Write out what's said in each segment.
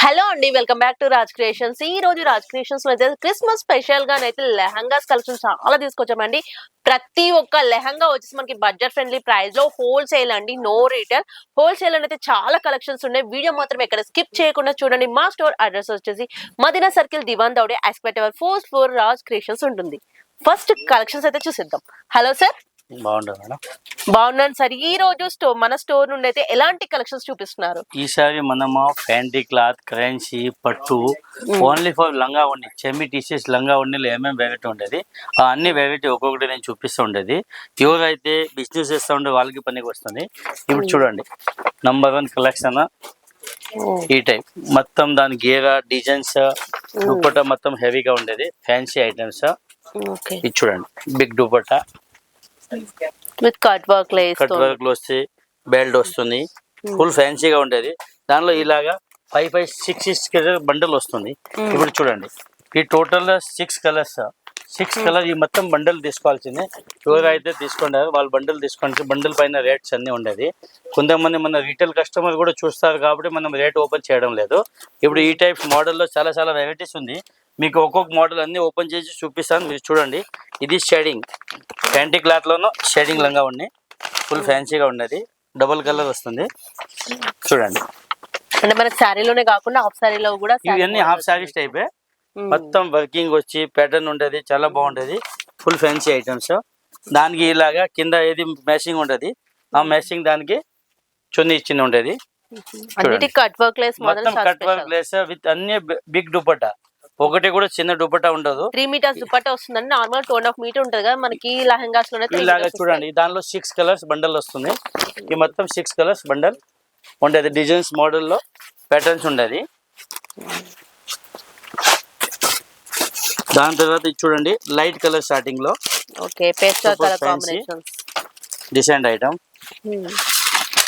Hello అండి welcome back to Raj creations. ఈ రోజు రాజ్ క్రియేషన్స్లో అయితే క్రిస్మస్ స్పెషల్గా అయితే లెహంగాస్ కలెక్షన్ చాలా తీసుకొచ్చామండి. ప్రతి ఒక్క లెహంగా వచ్చేసి మనకి బడ్జెట్ ఫ్రెండ్లీ ప్రైస్లో హోల్సేల్ అండి నో రీటైల్ హోల్సేల్ అయితే చాలా కలెక్షన్స్ ఉన్నాయి. వీడియో మాత్రం ఎక్కడ స్కిప్ చేయకుండా చూడండి. మా స్టోర్ అడ్రస్ వచ్చేసి Madina circle Dewan Devdi aspect ever fourth floor Raj creations ఉంటుంది. ఫస్ట్ కలెక్షన్స్ అయితే చూసిద్దాం. Hello sir. బాగుంటుంది మేడం. బాగున్నాను సార్. ఈ రోజు స్టోర్ మన స్టోర్ నుండి అయితే ఎలాంటి కలెక్షన్స్ చూపిస్తున్నారు? ఈసారి మనము ఫ్యాంటీ క్లాత్ క్రెన్సీ పట్టు ఓన్లీ ఫర్ లంగా ఉండి చెమ్మి టీషర్ట్స్ లంగా ఉండిలో ఏమేమి వెరైటీ ఉండేది? ఆ అన్ని వెరైటీ ఒక్కొక్కటి నేను చూపిస్తూ ఉండేది. ఎవరైతే బిజినెస్ చేస్తూ ఉండే వాళ్ళకి పనికి వస్తుంది. ఇప్పుడు చూడండి. నంబర్ వన్ కలెక్షన్ ఈ టైప్. మొత్తం దాని గేరా డిజైన్స్ దుపట్టా మొత్తం హెవీగా ఉండేది. ఫ్యాన్సీ ఐటమ్స్ ఇది చూడండి. Big dupatta. With cut work cut వర్క్లో వస్తే బెల్ట్ వస్తుంది. ఫుల్ ఫ్యాన్సీగా ఉండేది. దానిలో ఇలాగా five five six six colour bundle వస్తుంది. ఇప్పుడు చూడండి. ఈ total six colours six colour ఈ మొత్తం బండల్ తీసుకోవాల్సిందే. ఎవరైతే తీసుకున్నారో వాళ్ళు బండల్ తీసుకుంటే బండల్ పైన రేట్స్ అన్నీ ఉండేది. కొంతమంది మన రీటైల్ కస్టమర్ కూడా చూస్తారు కాబట్టి మనం రేట్ ఓపెన్ చేయడం లేదు. ఇప్పుడు ఈ టైప్ మోడల్లో చాలా చాలా వెరైటీస్ ఉంది. మీకు ఒక్కొక్క మోడల్ అన్ని ఓపెన్ చేసి చూపిస్తాను మీరు చూడండి. ఇది షేడింగ్ ప్యాంటీ క్లాత్లోనూ షేడింగ్ లంగా ఉన్నాయి. ఫుల్ ఫ్యాన్సీగా ఉన్నది. డబుల్ కలర్ వస్తుంది. చూడండి. అంటే మనకి శారీలోనే కాకుండా హాఫ్ శారీలో కూడా ఇవన్నీ హాఫ్ శారీస్ టైపే. మొత్తం వర్కింగ్ వచ్చి ప్యాటర్న్ ఉండేది చాలా బాగుంటది ఫుల్ ఫ్యాన్సీ ఐటమ్స్ దానికి ఇలాగా కింద ఏది మ్యాచింగ్ ఉండదు ఆ మ్యాచింగ్ దానికి చున్నీ వర్క్ లేస్ మొత్తం కట్ వర్క్ లేస్ విత్ అన్ని బిగ్ దుపట్టా ఒకటి కూడా చిన్న దుపట్టా ఉండదు. త్రీ మీటర్స్ దుపట్టా వస్తుందండి normal two and half metre ఉంటది కదా మనకి లెహంగాస్లోనే ఇలాగా చూడండి దానిలో సిక్స్ కలర్స్ బండల్ వస్తుంది. ఈ మొత్తం సిక్స్ కలర్స్ బండల్ ఉండేది. డిజైన్స్ మోడల్లో ప్యాటర్న్స్ ఉండేది. దాని తర్వాత ఇది చూడండి లైట్ కలర్ స్టార్టింగ్లో. Okay pastel colour decent item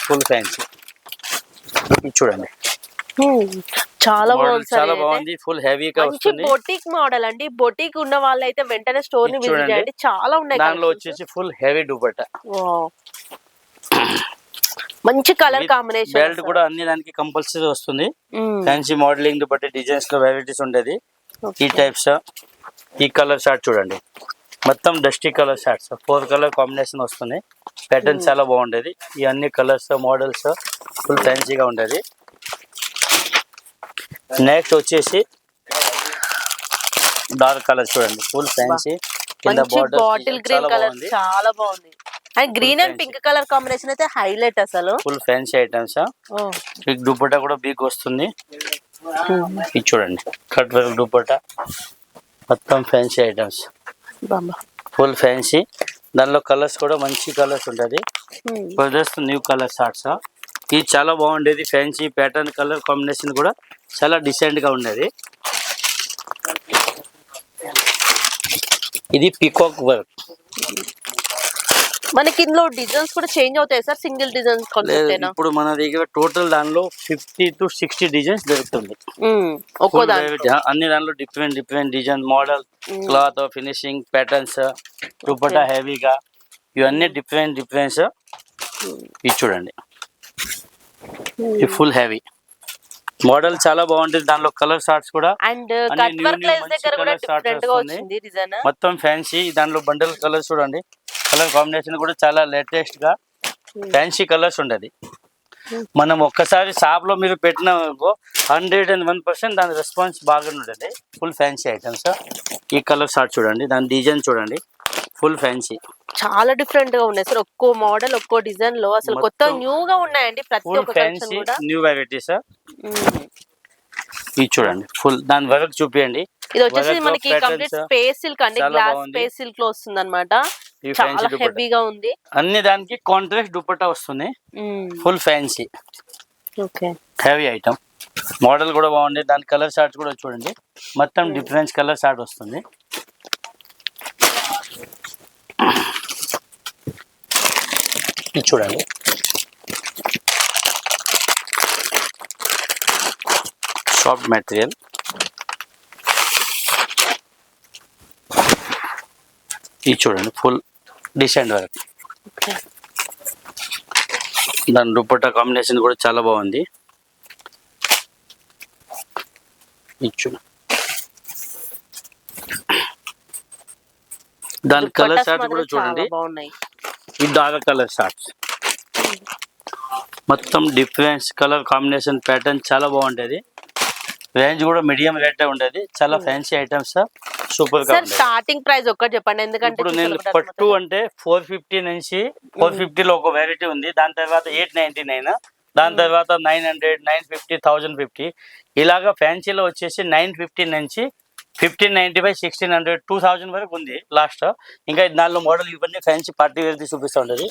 full fancy ఇది చూడండి. చాలా బాగుంది చాలా. బాగుంది. ఫుల్ హెవీగా వస్తుంది. బొటిక్ మోడల్ అండి. బొటిక్ ఉన్న వాళ్ళు అయితే వెంటనే స్టోర్ని విజిట్. చేయండి. చాలా ఉన్నాయి దానిలో. వచ్చేసి ఫుల్ హెవీ దుపట్టా. మంచి కలర్ కాంబినేషన్ బెల్ట్ కూడా అన్ని దానికి కంపల్సరీ వస్తుంది. ఫ్యాన్సీ మోడలింగ్ దుపట్టి డిజైన్స్లో వెరైటీస్ ఉండేది. ఈ టైప్స్ ఈ కలర్ షార్ట్ చూడండి. మొత్తం dusty colour shorts four colour combination వస్తుంది. ప్యాటర్న్ చాలా బాగుండేది. ఈ అన్ని కలర్స్ మోడల్స్ ఫుల్ ఫ్యాన్సీగా ఉండేది. నెక్స్ట్ వచ్చేసి డార్క్ కలర్ చూడండి. ఫుల్ ఫ్యాన్సీ కింద బాటిల్ గ్రీన్ కలర్ చాలా బాగుంది. And green and pink colour combination అయితే హైలైట్ అసలు. ఫుల్ ఫ్యాన్సీ ఐటమ్స్ దుపట్టా కూడా బిగ్ వస్తుంది. ఇది చూడండి. Cut work dupatta. మొత్తం ఫ్యాన్సీ ఐటమ్స్ బాబా. ఫుల్ ఫ్యాన్సీ దానిలో కలర్స్ కూడా మంచి కలర్స్ ఉంటుంది. న్యూ కలర్ షార్ట్స్ ఇది చాలా బాగుండేది. ఫ్యాన్సీ ప్యాటర్న్ కలర్ కాంబినేషన్ కూడా చాలా decent గా ఉండేది. ఇది పికాక్ వర్క్ మనకి ఇందులో డిజైన్స్ కూడా చేంజ్ అవుతాయి సార్ సింగిల్ డిజైన్స్ ఇప్పుడు మన దగ్గర టోటల్ దానిలో ఫిఫ్టీ టు సిక్స్టీ డిజైన్స్ దొరుకుతుంది. అన్ని దాంట్లో different different design model cloth finishing patterns dupatta హెవీగా ఇవన్నీ డిఫరెంట్ డిఫరెన్స్ ఇది చూడండి. ఫుల్ హెవీ మోడల్ చాలా బాగుంటుంది. దానిలో కలర్ షార్ట్స్ కూడా. అండ్ కట్ వర్క్ దగ్గర కూడా డిఫరెంట్గా. వచ్చింది డిజైన్ మొత్తం ఫ్యాన్సీ దానిలో బండల్ కలర్స్ చూడండి. కలర్ కాంబినేషన్ కూడా చాలా లేటెస్ట్గా ఫ్యాన్సీ కలర్స్ ఉండేది. మనం ఒక్కసారి షాప్లో మీరు పెట్టిన హండ్రెడ్ అండ్ వన్ పర్సెంట్ దాని రెస్పాన్స్ బాగా ఉండేది. ఫుల్ ఫ్యాన్సీ ఐటమ్స్ ఈ కలర్ షార్ట్ చూడండి. దాని డిజైన్ చూడండి. Full fancy. చాలా డిఫరెంట్గా ఉన్నాయి సార్. ఒక్కో మోడల్ ఒక్కో డిజైన్లో అసలు కొత్త న్యూ గా ఉన్నాయండి ప్రతి ఫుల్ ఒక్క కలెక్షన్ ఫ్యాన్సీ కూడా. న్యూ వెరైటీస్ మ్మ్. ఇది చూడండి. ఫుల్ దాని వర్క్ చూపియండి. ఇది వచ్చేసి మనకి patterns కంప్లీట్ స్పేస్ సిల్క్ అండి. చాలా గ్లాస్ బాగుంది. స్పేస్ సిల్క్లో వస్తుంది అనమాట ఈ చాలా ఫ్యాన్సీ దుపట్టా. హెవీగా ఉంది. అన్ని దానికి కాంట్రాస్ట్ దుపట్టా వస్తుంది. Full fancy. Okay. Heavy item model కూడా బాగుంది. దాని కలర్ షార్ట్స్ కూడా చూడండి. మొత్తం డిఫరెన్స్ కలర్ షార్ట్ వస్తుంది. ఇది చూడండి సాఫ్ట్ మెటీరియల్ ఇది చూడండి ఫుల్ డిసెంట్ వర్క్ దాని దుపట్టా కాంబినేషన్ కూడా చాలా బాగుంది. ఇచ్చు. దాని కలర్ షార్ట్ కూడా చూడండి. బాగున్నాయి. ఈ డార్క్ కలర్ షార్ట్స్ మొత్తం డిఫరెన్స్ కలర్ కాంబినేషన్ ప్యాటర్న్ చాలా బాగుంటది. రేంజ్ కూడా మీడియం రేట్ ఉండేది. చాలా ఫ్యాన్సీ ఐటమ్స్ సూపర్గా స్టార్టింగ్ ప్రైస్ ఒక్కటి చెప్పండి. ఎందుకంటే ఇప్పుడు నేను పట్టు అంటే ఫోర్ ఫిఫ్టీ నుంచి ఫోర్ ఫిఫ్టీలో ఒక వెరైటీ ఉంది. దాని తర్వాత ఎయిట్ నైన్టీ నైన్ దాని తర్వాత nine hundred nine fifty thousand fifty ఇలాగా ఫ్యాన్సీలో వచ్చేసి నైన్ ఫిఫ్టీ నుంచి fifteen ninety five sixteen hundred two thousand వరకు ఉంది లాస్ట్ ఇంకా దానిలో మోడల్ ఇవన్నీ ఫ్యాన్సీ పార్టీ వేర్ చూపిస్తూ ఉంటుంది.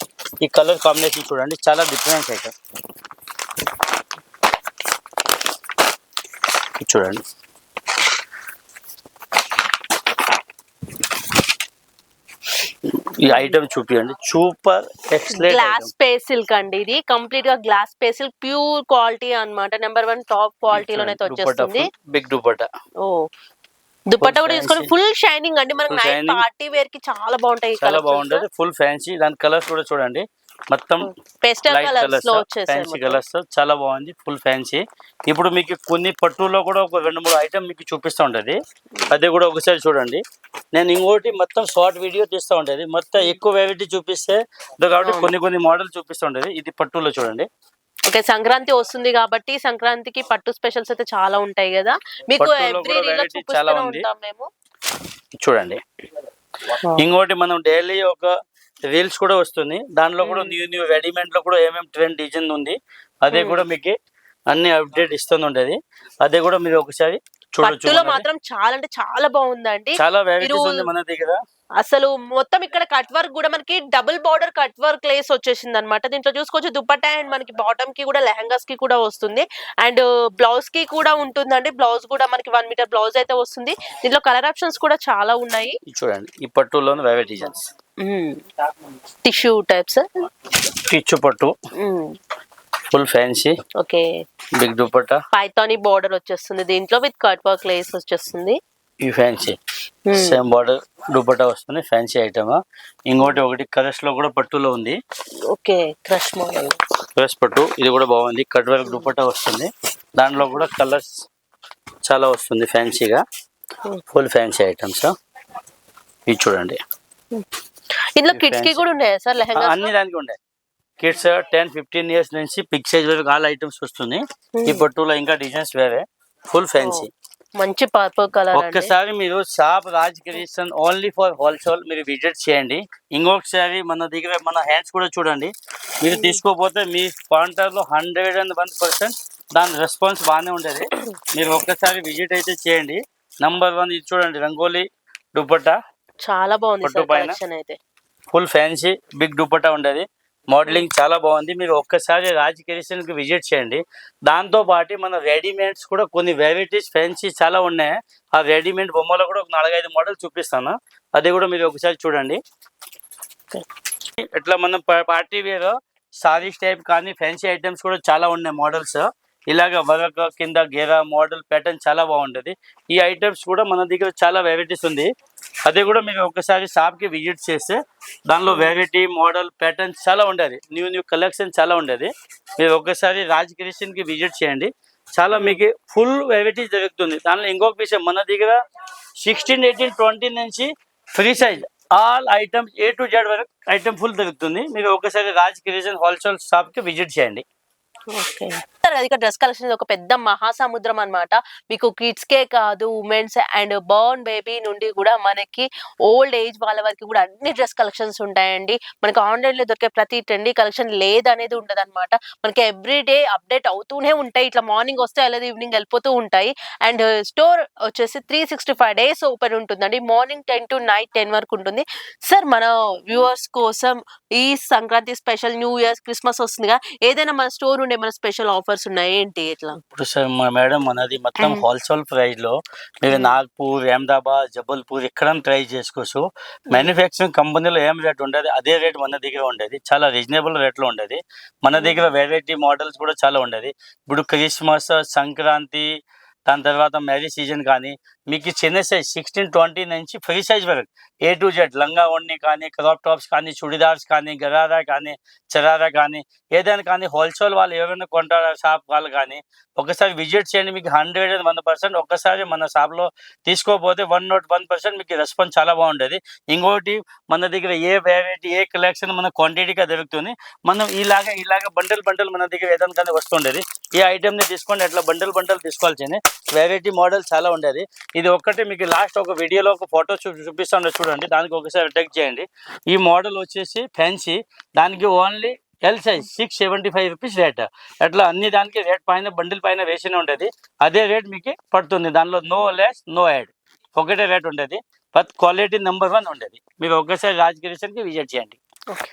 ఈ కలర్ కాంబినేషన్ చూడండి చాలా డిఫరెన్స్ అయితే. చూడండి. ఈ ఐటమ్ చూపించండి super excellent glass space silk అండి ఇది. కంప్లీట్గా glass space silk pure quality అన్నమాట. నెంబర్ వన్ టాప్ క్వాలిటీలోనైతే వచ్చేస్తుంది. బిగ్ దుపట్టా ఓ దుపట్టా కూడా. తీసుకొని ఫుల్ షైనింగ్ అండి. మనకి నైట్. పార్టీ వేర్కి చాలా బాగుంటాయి చాలా బాగుంటది. ఫుల్ ఫ్యాన్సీ దాని కలర్స్ కూడా చూడండి. మొత్తం పేస్టల్ లైట్ కలర్స్లో ఫ్యాన్సీ కలర్స్ చాలా బాగుంది. ఫుల్ ఫ్యాన్సీ ఇప్పుడు మీకు కొన్ని పట్టులో కూడా ఒక రెండు మూడు ఐటమ్ మీకు చూపిస్తూ ఉంటది. అది కూడా ఒకసారి చూడండి. నేను ఇంకోటి మొత్తం షార్ట్ వీడియో తీస్తూ ఉంటది. మొత్తం ఎక్కువ వెరైటీ చూపిస్తే కాబట్టి అవును. కొన్ని కొన్ని మోడల్ చూపిస్తూ ఉంటది. ఇది పట్టులో చూడండి. ఓకే సంక్రాంతి వస్తుంది కాబట్టి సంక్రాంతికి పట్టు స్పెషల్స్ అయితే చాలా ఉంటాయి కదా? మీకు ఎవ్రీ రీల్ చూపిస్తూనే. ఉంటాం మేము. చూడండి. ఇంకోటి మనం డైలీ ఒక రీల్స్ కూడా వస్తుంది. దానిలో కూడా న్యూ న్యూ రెడీమేడ్లో కూడా ఏమేమి ట్రెండ్ డిజైన్ ఉంది అదే కూడా మీకు అన్ని అప్డేట్ ఇస్తుంది ఉంటది. అదే కూడా మీరు ఒకసారి చూడొచ్చు. మాత్రం చాలా అంటే చాలా బాగుందండి. చాలా వెరైటీస్ ఉంది మన దగ్గర అసలు మొత్తం ఇక్కడ కట్ వర్క్ కూడా మనకి double border cut work lace వచ్చేసింది అనమాట దీంట్లో చూసుకోవచ్చు దుపట్టా అండ్ మనకి బాటమ్కి కూడా లెహంగాస్కి కూడా వస్తుంది. అండ్ బ్లౌజ్కి కూడా ఉంటుందండి. బ్లౌజ్ కూడా మనకి వన్ మీటర్ బ్లౌజ్ అయితే వస్తుంది. దీంట్లో కలర్ ఆప్షన్స్ కూడా చాలా ఉన్నాయి. చూడండి. ఈ డిజైన్స్. టిష్యూ టైప్స్ కిచ్చు పట్టు. Full fancy okay. Big dupatta Paithani border వచ్చేస్తుంది. దీంట్లో విత్ కట్ వర్క్ లేస్ వచ్చేస్తుంది. ఈ ఫ్యాన్సీ. సేమ్ బార్డర్ దుపట్టా వస్తుంది ఫ్యాన్సీ ఐటమ్. ఇంకోటి ఒకటి కలర్స్లో కూడా పట్టులో ఉంది. ఓకే క్రష్ మోడల్ ప్లస్ పట్టు ఇది కూడా బాగుంది. కట్ వర్క్ దుపట్టా వస్తుంది. దాంట్లో కూడా కలర్స్ చాలా వస్తుంది ఫ్యాన్సీగా. Full fancy items. ఇది చూడండి. ఇందులో కిడ్స్కి కూడా ఉన్నాయా సార్ లెహంగా అన్ని దానికి ఉంటాయి కిడ్స్ టెన్ ఫిఫ్టీన్ ఇయర్స్ నుంచి బిగ్ సైజ్ వరకు ఆల్ ఐటమ్స్ వస్తుంది ఈ పట్టులో ఇంకా డిజైన్స్ వేరే. ఫుల్ ఫ్యాన్సీ మంచి పర్పుల్ కలర్ ఒక్కసారి మీరు shop Raj creation only for wholesale మీరు విజిట్ చేయండి. ఇంకొకసారి మన దగ్గర మన హ్యాండ్స్ కూడా చూడండి. మీరు తీసుకోపోతే మీ లో హండ్రెడ్ అండ్ వన్ పర్సెంట్ దాని రెస్పాన్స్ బాగానే ఉండేది. మీరు ఒక్కసారి విజిట్ అయితే చేయండి. నంబర్ వన్ ఇది చూడండి రంగోలీ దుపట్టా. చాలా బాగుంది పైన. ఫుల్ ఫ్యాన్సీ బిగ్ దుపట్టా ఉండేది. మోడలింగ్ చాలా బాగుంది. మీరు ఒక్కసారి రాజ్కి విజిట్ చేయండి. దాంతో పాటు మన రెడీమేడ్స్ కూడా కొన్ని వెరైటీస్ ఫ్యాన్సీ చాలా ఉన్నాయి. ఆ రెడీమేడ్ బొమ్మలో కూడా ఒక నాలుగైదు మోడల్ చూపిస్తాను. అది కూడా మీరు ఒకసారి చూడండి. ఇట్లా మనం పార్టీ వేర్ సారీస్ టైప్ కానీ ఫ్యాన్సీ ఐటమ్స్ కూడా చాలా ఉన్నాయి మోడల్స్. ఇలాగ వర్క్ కింద గేరా మోడల్ ప్యాటర్న్ చాలా బాగుంటది. ఈ ఐటమ్స్ కూడా మన దగ్గర చాలా వెరైటీస్ ఉంది. అది కూడా మీరు ఒకసారి షాప్కి విజిట్ చేస్తే దానిలో వెరైటీ మోడల్ ప్యాటర్న్ చాలా ఉండేది న్యూ న్యూ కలెక్షన్ చాలా ఉండేది మీరు ఒకసారి రాజ్ క్రియేషన్కి విజిట్ చేయండి. చాలా మీకు ఫుల్ వెరైటీస్ దొరుకుతుంది దానిలో ఇంకొక విషయం మన దగ్గర సిక్స్టీన్ ఎయిటీన్ ట్వంటీ నుంచి free size all items A to Z వరకు ఐటమ్ ఫుల్ దొరుకుతుంది. మీరు ఒకసారి రాజ్ క్రియేషన్ హోల్సేల్ షాప్కి విజిట్ చేయండి. ఓకే సార్ అది డ్రెస్ కలెక్షన్ ఒక పెద్ద మహాసముద్రం అన్నమాట. మీకు కిడ్స్ కే కాదు ఉమెన్స్ అండ్ బర్న్ బేబీ నుండి కూడా మనకి ఓల్డ్ ఏజ్ వాళ్ళ వరకు కూడా అన్ని డ్రెస్ కలెక్షన్స్ ఉంటాయండి. మనకి ఆన్లైన్లో దొరికే ప్రతి ట్రెండీ కలెక్షన్ లేదనేది ఉండదు అనమాట మనకి ఎవ్రీ డే అప్డేట్ అవుతూనే ఉంటాయి. ఇట్లా మార్నింగ్ వస్తే అలాగే ఈవినింగ్ వెళ్ళిపోతూ ఉంటాయి. అండ్ స్టోర్ వచ్చేసి three sixty five days open ఉంటుందండి. Morning ten to night ten వరకు ఉంటుంది. సార్ మన వ్యూవర్స్ కోసం ఈ Sankranti special new year Christmas వస్తుందిగా ఏదైనా మన స్టోర్ ఉండే మన స్పెషల్ ఆఫర్స్ ఉన్నాయి ఏంటి ఇట్లా? ఇప్పుడు సార్ మా మేడం మనది మొత్తం. హోల్సేల్ ప్రైస్లో మీరు. నాగ్పూర్ అహ్మదాబాద్ జబల్పూర్ ఎక్కడ ట్రై చేసుకోవచ్చు. మ్యానుఫ్యాక్చరింగ్ కంపెనీలో ఏం రేట్ ఉండేది అదే రేట్ మన దగ్గర ఉండేది. చాలా రీజనబుల్ రేట్లో ఉండేది. మన దగ్గర వెరైటీ మోడల్స్ కూడా చాలా ఉండేది. ఇప్పుడు క్రిస్మస్ సంక్రాంతి దాని తర్వాత మ్యారేజ్ సీజన్ కానీ మీకు చిన్న సైజ్ సిక్స్టీన్ ట్వంటీ నుంచి ఫ్రీ సైజ్ వరకు. ఏ టు జెడ్ లంగా ఓణి కానీ క్రాప్ టాప్స్ కానీ చుడిదార్స్ కానీ గరారా కానీ చరారా కానీ ఏదైనా కానీ హోల్సేల్ వాళ్ళు ఎవరైనా కొంటారా షాప్ వాళ్ళు కానీ ఒకసారి విజిట్ చేయండి. మీకు హండ్రెడ్ అండ్ వన్ పర్సెంట్ ఒక్కసారి మన షాప్లో తీసుకోకపోతే వన్ నాట్ వన్ పర్సెంట్ మీకు రెస్పాన్స్ చాలా బాగుంటుంది ఇంకోటి మన దగ్గర ఏ వెరైటీ ఏ కలెక్షన్ మన క్వాంటిటీగా దొరుకుతుంది మనం ఇలాగా ఇలాగా బండల్ బండల్ మన దగ్గర ఏదైనా కానీ వస్తుండేది. ఈ ఐటెంని తీసుకోండి. అట్లా బండల్ బండల్ తీసుకోవాల్సింది. వెరైటీ మోడల్ చాలా ఉండేది. ఇది ఒక్కటి మీకు లాస్ట్ ఒక వీడియోలో ఒక ఫోటో చూ చూపిస్తాను చూడండి. దానికి ఒకసారి అటాక్ చేయండి. ఈ మోడల్ వచ్చేసి ఫ్యాన్సీ. దానికి only L size six seventy five rupees rate అట్లా అన్ని దానికి రేట్ పైన బండిల్ పైన వేసిన ఉండేది. అదే రేట్ మీకు పడుతుంది. దానిలో నో లెస్ నో యాడ్ ఒకటే రేట్ ఉండేది. బట్ క్వాలిటీ నెంబర్ వన్ ఉండేది. మీరు ఒకసారి రాజగిరీషన్కి విజిట్ చేయండి. ఓకే.